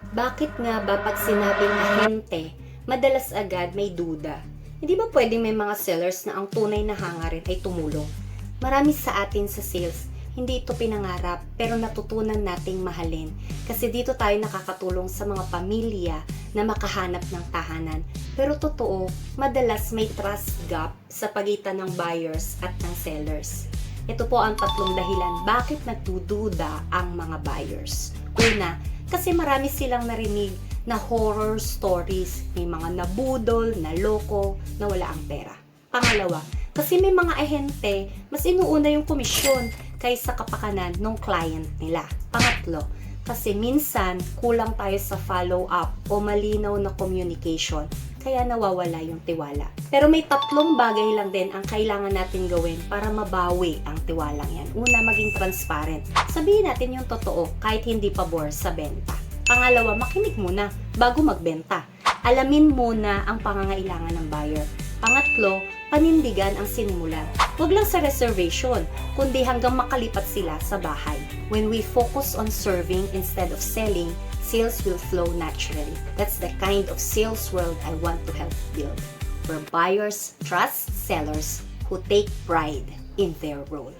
Bakit nga ba pag sinabing ahente, madalas agad may duda? Hindi ba pwedeng may mga sellers na ang tunay na hangarin ay tumulong? Marami sa atin sa sales, hindi ito pinangarap pero natutunan nating mahalin kasi dito tayo nakakatulong sa mga pamilya na makahanap ng tahanan. Pero totoo, madalas may trust gap sa pagitan ng buyers at ng sellers. Ito po ang tatlong dahilan bakit nagdududa ang mga buyers. Una, kasi marami silang narinig na horror stories. May mga nabudol, naloko, na wala ang pera. Pangalawa, kasi may mga ahente, mas inuuna yung komisyon kaysa kapakanan ng client nila. Pangatlo, kasi minsan kulang tayo sa follow-up o malinaw na communication kaya nawawala yung tiwala. Pero may tatlong bagay lang din ang kailangan natin gawin para mabawi ang tiwalang yan. Una, maging transparent. Sabihin natin yung totoo kahit hindi pabor sa benta. Pangalawa, makinig muna bago magbenta. Alamin muna ang pangangailangan ng buyer. Pangatlo, panindigan ang sinimulan. Huwag lang sa reservation, kundi hanggang makalipat sila sa bahay. When we focus on serving instead of selling, sales will flow naturally. That's the kind of sales world I want to help build, where buyers trust sellers who take pride in their role.